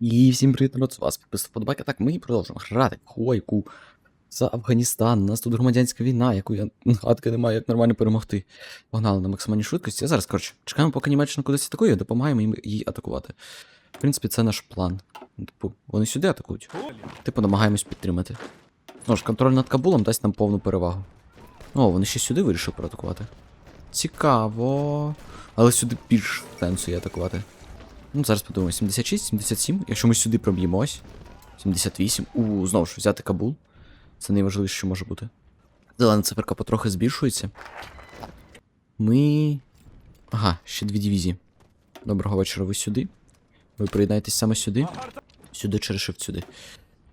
І всім привіт, народ, з вас підписав подобайка. Так, ми продовжуємо грати в Хойку за Афганістан. У нас тут громадянська війна, яку я гадки не маю, як нормально перемогти. Погнали на максимальній швидкості. А зараз, коротше, чекаємо, поки Німеччина кудись атакує, допомагаємо їм їй атакувати. В принципі, це наш план. Ну, Типу, вони сюди атакують. Типу, намагаємось підтримати. Знову ж, контроль над Кабулом дасть нам повну перевагу. О, вони ще сюди вирішили проатакувати. Цікаво. Але сюди більш сенсу є атакувати. Ну, зараз подумаємо, 76, 77. Якщо ми сюди проб'ємось. 78. У, знову ж взяти Кабул. Це найважливіше, що може бути. Зелена циферка потрохи збільшується. Ми. Ага, ще дві дивізії. Доброго вечора, ви сюди. Ви приєднаєтесь саме сюди. Сюди через shift сюди.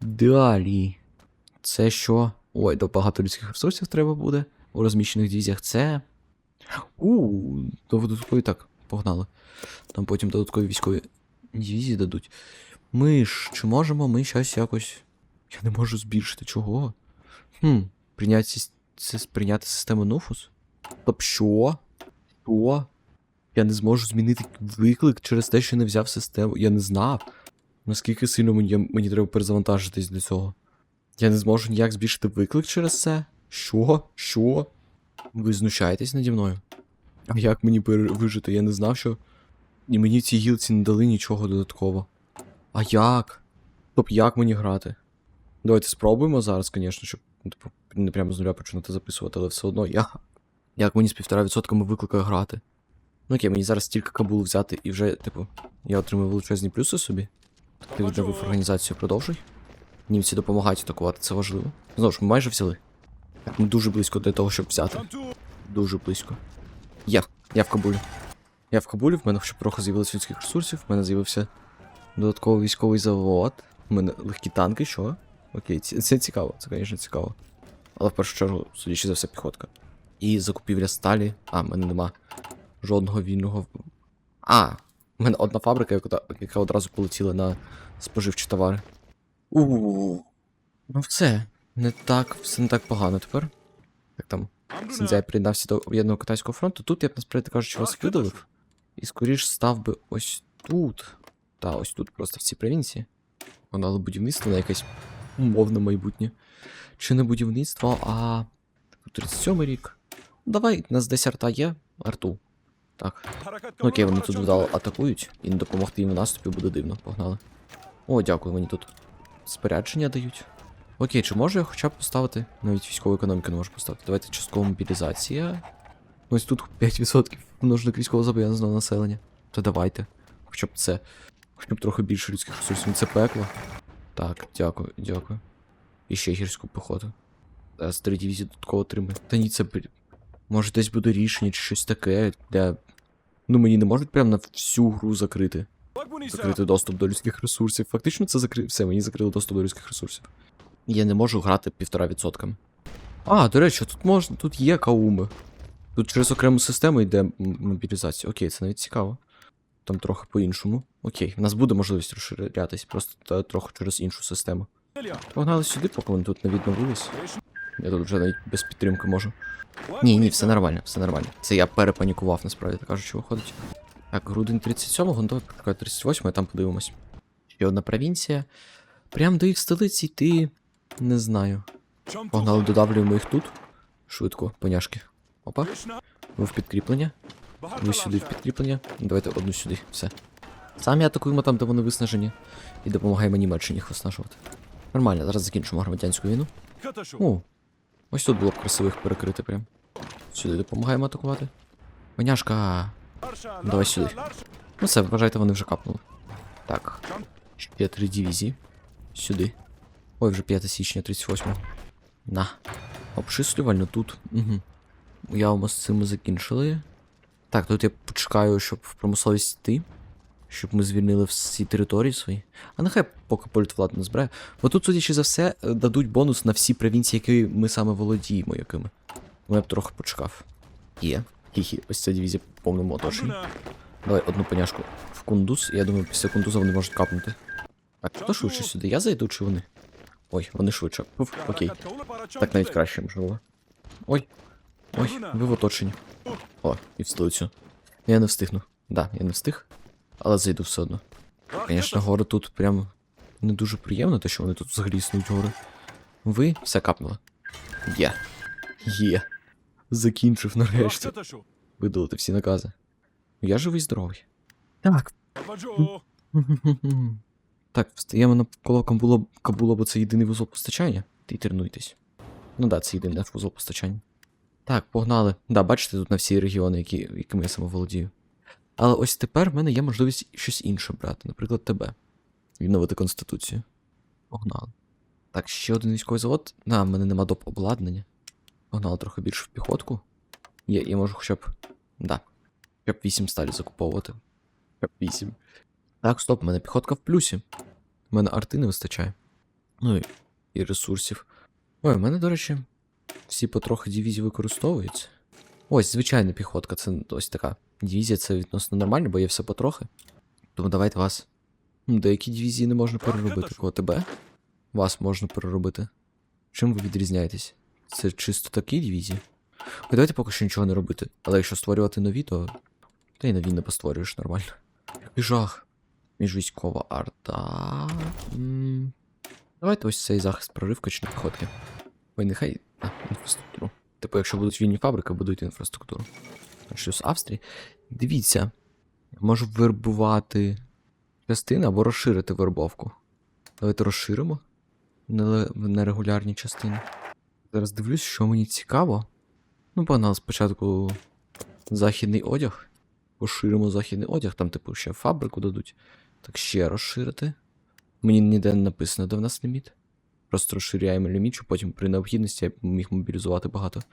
Далі. Це що? Ой, до багато людських ресурсів треба буде у розміщених дивізіях. Це. У, додаткові так, погнали. Там потім додаткові військові дивізії дадуть. Ми ж, чи можемо ми щось якось. Я не можу збільшити. Чого? Хм, прийняти, прийняти систему Нуфус? Топ що? Що? Я не зможу змінити виклик через те, що не взяв систему. Я не знав. Наскільки сильно мені, мені треба перезавантажитись для цього. Я не зможу ніяк збільшити виклик через це? Що? Що? Ви знущаєтесь наді мною? А як мені вижити? Я не знав, що. І мені в цій гілці не дали нічого додатково. А як? Тобто як мені грати? Давайте спробуємо зараз, звісно, щоб ну, типу, не прямо з нуля починати записувати, але все одно я. Як мені з півтора відсотками виклика грати? Ну окей, мені зараз тільки Кабул взяти і вже, типу, я отримую величезні плюси собі. Ти відновив організацію, продовжуй. Німці допомагають атакувати, це важливо. Знову ж, ми майже взяли. Так, ми дуже близько до того, щоб взяти. Дуже близько. Я. Я в Кабулі. Я в Кабулі, в мене ще трохи з'явилося людських ресурсів, в мене з'явився додатковий військовий завод. У мене легкі танки, що? Окей, це, цікаво, це, звісно, цікаво. Але в першу чергу, судячи за все, піхотка. І закупівля сталі. А, в мене нема жодного вільного. А, в мене одна фабрика, яка, яка одразу полетіла на споживчі товари. У. Ну все. Не так, все не так погано тепер. Як там Сензяй приєднався до об'єднаного китайського фронту. Тут я б насправді кажучи вас видалив. І скоріш став би ось тут. Та ось тут, просто в цій провінції. Воно але будівництво на якесь умовне майбутнє. Чи не будівництво, а. 37 рік. Ну, Давай, у нас десь арта є. Арту. Так. Ну окей, вони тут вдало атакують, і не допомогти їм в наступі буде дивно. Погнали. О, дякую, мені тут спорядження дають. Окей, чи можу я хоча б поставити? Навіть військову економіку не можу поставити. Давайте часткова мобілізація. Ось тут 5% множник військово зобов'язаного населення. То давайте. Хоча б це. Хоча б трохи більше людських ресурсів. Це пекло. Так, дякую, дякую. І ще гірську піхоту. Зараз три дивізії додатково отримає. Та ні, це. Може десь буде рішення чи щось таке для. Ну мені не можуть прям на всю гру закрити. Закрити доступ до людських ресурсів. Фактично це закри... Все, мені закрили доступ до людських ресурсів. Я не можу грати півтора відсотками. А, до речі, тут можна, тут є кауми. Тут через окрему систему йде мобілізація. Окей, це навіть цікаво. Там трохи по-іншому. Окей, в нас буде можливість розширятись, просто трохи через іншу систему. Погнали сюди, поки вони тут не відновились. Я тут вже навіть без підтримки можу. Ні, ні, все нормально, все нормально. Це я перепанікував, насправді так кажучи, виходить. Так, грудень 37-го, ну давай поки 38-го, там подивимось. Ще одна провінція. Прям до їх столиці йти. Не знаю. Погнали, додавлюємо їх тут. Швидко, поняшки. Опа. Ви в підкріплення. Ви сюди в підкріплення. Давайте одну сюди, все. Самі атакуємо там, де вони виснажені. І допомагаємо Німеччині їх виснажувати. Нормально, зараз закінчимо громадянську війну. О, ось тут було б красиво їх перекрити прям. Сюди допомагаємо атакувати. Коняшка. Давай сюди. Ну все, вважайте, вони вже капнули. Так. Ще три дивізії. Сюди. Ой, вже 5 січня 38. На. Обчислювально тут. Угу. Уявимо з цим закінчили. Так, тут я почекаю, щоб в промисловість йти. Щоб ми звільнили всі території свої. А нехай поки політвлад не збирає. Бо тут, судячи за все, дадуть бонус на всі провінції, які ми саме володіємо якими. Ну, я б трохи почекав. Є. Хі-хі, ось ця дивізія по повному оточенні. Давай одну поняшку в кундуз, і я думаю, після кундуза вони можуть капнути. А хто швидше сюди? Я зайду чи вони? Ой, вони швидше. Уф, окей. Так навіть краще, можливо. Ой. Ой, ви в оточенні. О, і в столицю. Я не встигну. Да, я не встиг. Але зайду все одно. Звісно, гори тут прям не дуже приємно, те, що вони тут взагалі існують гори. Ви все капнуло. Є. Є. Закінчив нарешті. Видалити всі накази. Я живий здоровий. Так. Так, встаємо навколо Кабула, Кабула, бо це єдиний вузол постачання. Ти тренуйтесь. Ну да, це єдиний вузол постачання. Так, погнали. Да, бачите, тут на всі регіони, які, якими я самоволодію. Але ось тепер в мене є можливість щось інше брати, наприклад, тебе. Відновити конституцію. Погнали. Так, ще один військовий завод. На, в мене нема доп обладнання. Погнали трохи більше в піхотку. Я, я можу хоча б. Да. Хоча б 8 сталі закуповувати. Хоча б 8. Так, стоп, в мене піхотка в плюсі. У мене арти не вистачає. Ну і, і ресурсів. Ой, в мене, до речі, всі потрохи дивізії використовуються. Ось, звичайна піхотка, це ось така. Дивізія це відносно нормально, бо є все потрохи. Тому давайте вас. Деякі дивізії не можна переробити. Кого тебе? Вас можна переробити. Чим ви відрізняєтесь? Це чисто такі дивізії? Ой, давайте поки що нічого не робити. Але якщо створювати нові, то. Та й нові не постворюєш нормально. Який жах. Міжвійськова арта. М, Давайте ось цей захист проривкочної піхотки. Ой, нехай. А, інфраструктуру. Типу, якщо будуть вільні фабрики, будують інфраструктуру. Що з Австрії. Дивіться. Можу вербувати частини або розширити вербовку. Давайте розширимо нерегулярні частини. Зараз дивлюсь, що мені цікаво. Ну, погнали спочатку західний одяг. Поширимо західний одяг, там, типу, ще фабрику дадуть. Так ще розширити. Мені ніде не написано, де в нас ліміт. Просто розширяємо ліміт, щоб потім при необхідності я міг мобілізувати багато.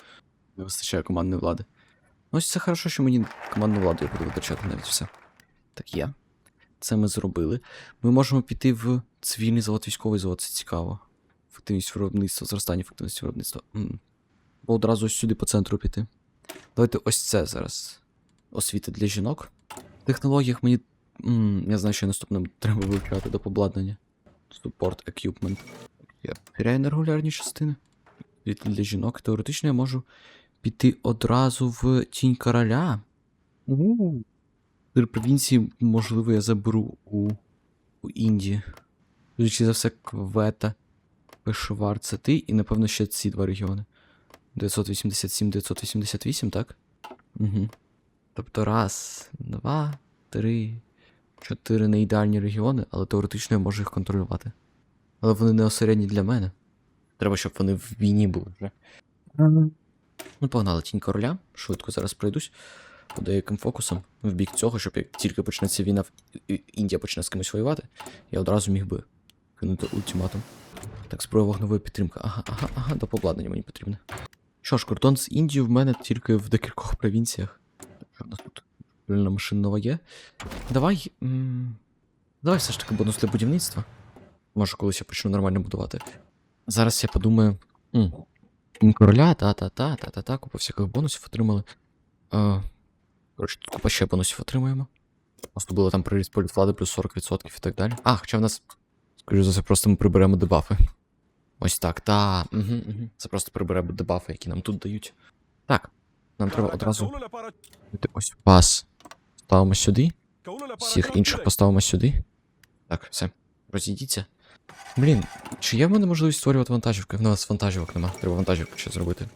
Не вистачає командної влади. Ну, ось це хорошо, що мені командну владу я буду витрачати навіть все. Так є. Це ми зробили. Ми можемо піти в цивільний завод, військовий завод, це цікаво. Ефективність виробництва, зростання ефективності виробництва. Бо одразу ось сюди по центру піти. Давайте ось це зараз. Освіта для жінок. В технологіях мені. М, я знаю, що наступним треба вивчати до обладнання. Support equipment. Я перевіряю нерегулярні частини. Освіта для жінок. Теоретично я можу піти одразу в тінь короля. У. Три провінції, можливо, я заберу у, у Індії. Судячи за все, Квета, Пешавар, це ти, і напевно ще ці два регіони. 987, 988, так? Угу. Тобто раз, два, три, чотири не ідеальні регіони, але теоретично я можу їх контролювати. Але вони не осередні для мене. Треба, щоб вони в війні були вже. Ну, погнали тінь короля. Швидко зараз пройдусь по деяким фокусам в бік цього, щоб як тільки почнеться війна, Індія почне з кимось воювати, я одразу міг би кинути ультиматум. Так, зброя вогневої підтримки. Ага, ага, ага, до обладнання мені потрібне. Що ж, кордон з Індією в мене тільки в декількох провінціях. Що в нас тут? Вільна машинного є. Давай. М- давай все ж таки бонус для будівництва. Може, колись я почну нормально будувати. Зараз я подумаю. М, короля, та-та-та, та-та-та, купа всяких бонусів отримали. А, коротше, тут купа ще бонусів отримуємо. У нас тут було там приріст політвлади плюс 40% і так далі. А, хоча в нас, скоріш за все, просто ми приберемо дебафи. Ось так, та. Угу, угу. Це просто приберемо дебафи, які нам тут дають. Так, нам треба одразу ось пас. Ставимо сюди. Всіх інших поставимо сюди. Так, все. Розійдіться. Блін, чи є в мене можливість створювати вантажівки? В нас вантажівок нема. Треба вантажівку ще зробити.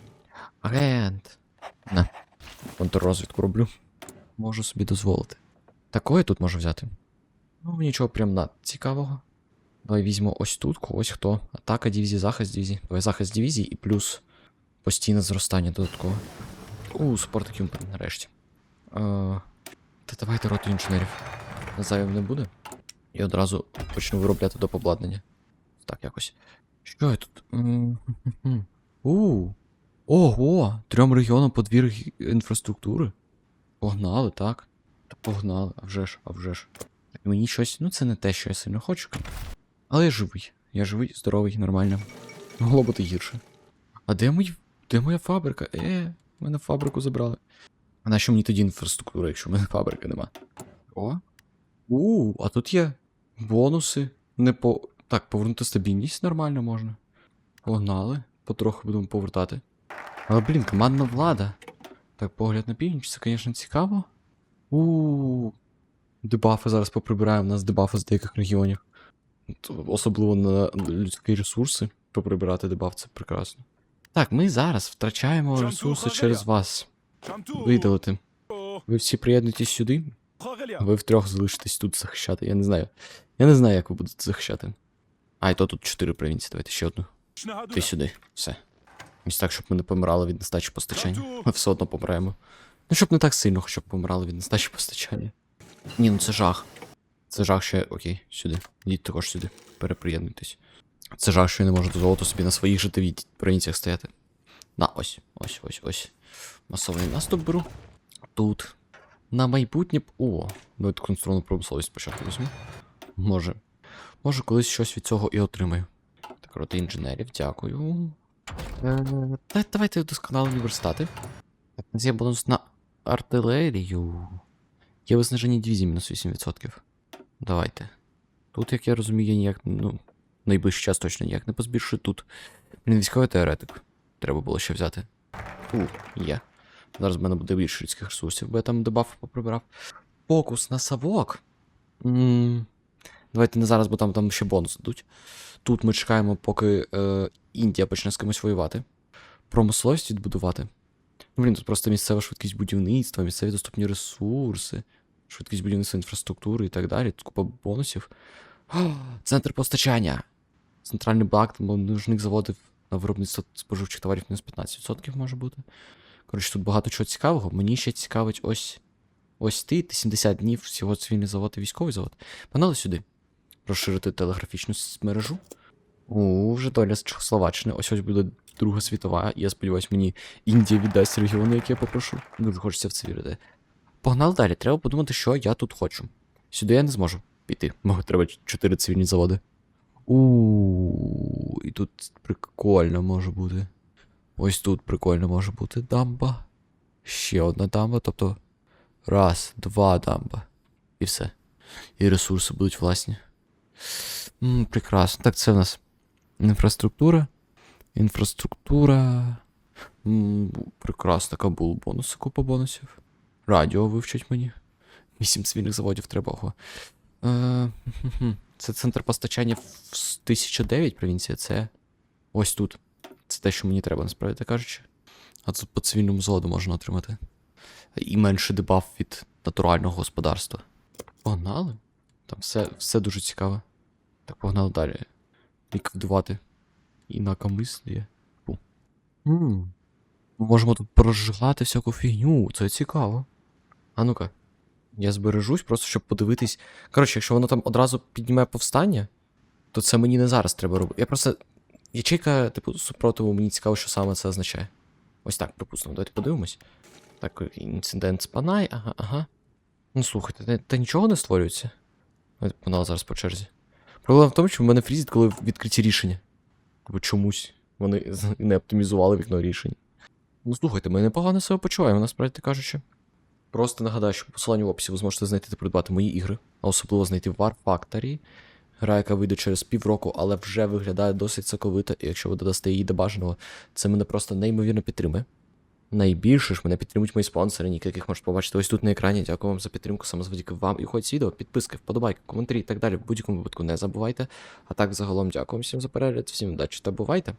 Агент. На. Контррозвідку роблю. Можу собі дозволити. Такое тут можу взяти. Ну, нічого прям на цікавого. Давай візьмемо ось тут, ось хто. Атака дивізії, захист дивізії. Давай захист дивізії і плюс постійне зростання додатково. У, спорт екюмпен, нарешті. Е, та давайте роту інженерів. Зайвим не буде. І одразу почну виробляти доп. обладнання. Так, якось. Що я тут? У. Ого! Трьом регіонам по дві рег- інфраструктури. Погнали, так? Погнали, а вже ж, а вже ж. Мені щось. Ну, це не те, що я сильно хочу. Але я живий. Я живий, здоровий, нормально. Могло бути гірше. А де мій. Де моя фабрика? Е, мене фабрику забрали. А на що мені тоді інфраструктура, якщо в мене фабрики нема? О. У, а тут є бонуси. Не по. Так, повернути стабільність нормально можна. Погнали. Потроху будемо повертати. Але, блін, командна влада. Так, погляд на північ, це, звісно, цікаво. У. Дебафи зараз поприбираємо. У нас дебафи з деяких регіонів. Особливо на людські ресурси. Поприбирати дебаф це прекрасно. Так, ми зараз втрачаємо ресурси через вас. Видалити. Ви всі приєднуєтесь сюди. Ви втрьох залишитесь тут захищати. Я не знаю. Я не знаю, як ви будете захищати. А, і то тут чотири провінції. Давайте ще одну. Ти сюди. Все. Ось так, щоб ми не помирали від нестачі постачання. Ми все одно помремо. Ну, щоб не так сильно, щоб помирали від нестачі постачання. Ні, ну це жах. Це жах, що я. Окей, сюди. Йдіть також сюди. Переприєднуйтесь. Це жах, що я не можу дозволити собі на своїх житовій провінціях стояти. На, ось, ось, ось, ось. Масовий наступ беру. Тут. На майбутнє. О, давайте конструктивну промисловість спочатку візьму. Може. Може, колись щось від цього і отримаю. Так, роти інженерів, дякую. Е, та- давайте вдосконалені верстати. Так, є бонус на артилерію. Є виснаження дивізії мінус 8%. Давайте. Тут, як я розумію, я ніяк, ну, найближчий час точно ніяк не позбільшую. Тут. Блін, військовий теоретик. Треба було ще взяти. У, є. Зараз в мене буде більше людських ресурсів, бо я там дебаф поприбирав. Фокус на савок. м Давайте не зараз, бо там, там ще бонус дадуть. Тут ми чекаємо, поки е, Індія почне з кимось воювати. Промисловість відбудувати. Ну, блін, тут просто місцева швидкість будівництва, місцеві доступні ресурси, швидкість будівництва інфраструктури і так далі. Тут купа бонусів. О, центр постачання. Центральний банк нужних заводів на виробництво споживчих товарів мінус 15% може бути. Коротше, тут багато чого цікавого. Мені ще цікавить ось. Ось ти, ти 70 днів всього цивільний завод і військовий завод. Панали сюди. Розширити телеграфічну мережу. У, вже доля з Чехословаччини. Ось ось буде Друга світова. Я сподіваюся, мені Індія віддасть регіони, які я попрошу. Дуже хочеться в це вірити. Погнали далі. Треба подумати, що я тут хочу. Сюди я не зможу піти. Бо треба чотири цивільні заводи. У, і тут прикольно може бути. Ось тут прикольно може бути дамба. Ще одна дамба, тобто. Раз, два дамба. І все. І ресурси будуть власні. М, прекрасно. Так, це в нас інфраструктура. Інфраструктура. М, прекрасно, Кабул бонуси, купа бонусів. Радіо вивчать мені. Вісім цивільних заводів треба. Е. це центр постачання в 1009 провінція. Це ось тут. Це те, що мені треба, насправді так кажучи. А тут по цивільному заводу можна отримати. І менше дебаф від натурального господарства. Погнали? Там все, все дуже цікаво. Так, погнали далі. Ліквідувати. Інакомислі. Ми можемо тут прожигати всяку фігню. Це цікаво. А ну-ка. Я збережусь, просто щоб подивитись. Коротше, якщо воно там одразу піднімає повстання, то це мені не зараз треба робити. Я просто. Ячейка, типу, супротиву, мені цікаво, що саме це означає. Ось так, припустимо, давайте подивимось. Так, інцидент спанай, ага, ага. Ну слухайте, та, нічого не створюється. Давайте зараз по черзі. Проблема в тому, що в мене фрізить, коли відкриті рішення. Бо чомусь вони не оптимізували вікно рішень. Ну слухайте, ми непогано себе почуваємо, насправді кажучи. Просто нагадаю, що по посиланню в описі ви зможете знайти та придбати мої ігри, а особливо знайти War Factory. Гра, яка вийде через півроку, але вже виглядає досить соковито, і якщо ви додасте її до бажаного, це мене просто неймовірно підтримує. Найбільше ж мене підтримують мої спонсори, ніки, яких можете побачити ось тут на екрані. Дякую вам за підтримку, саме завдяки вам. І ходь відео, підписки, вподобайки, коментарі і так далі. В будь-якому випадку не забувайте. А так, загалом, дякую всім за перегляд, всім удачі та бувайте!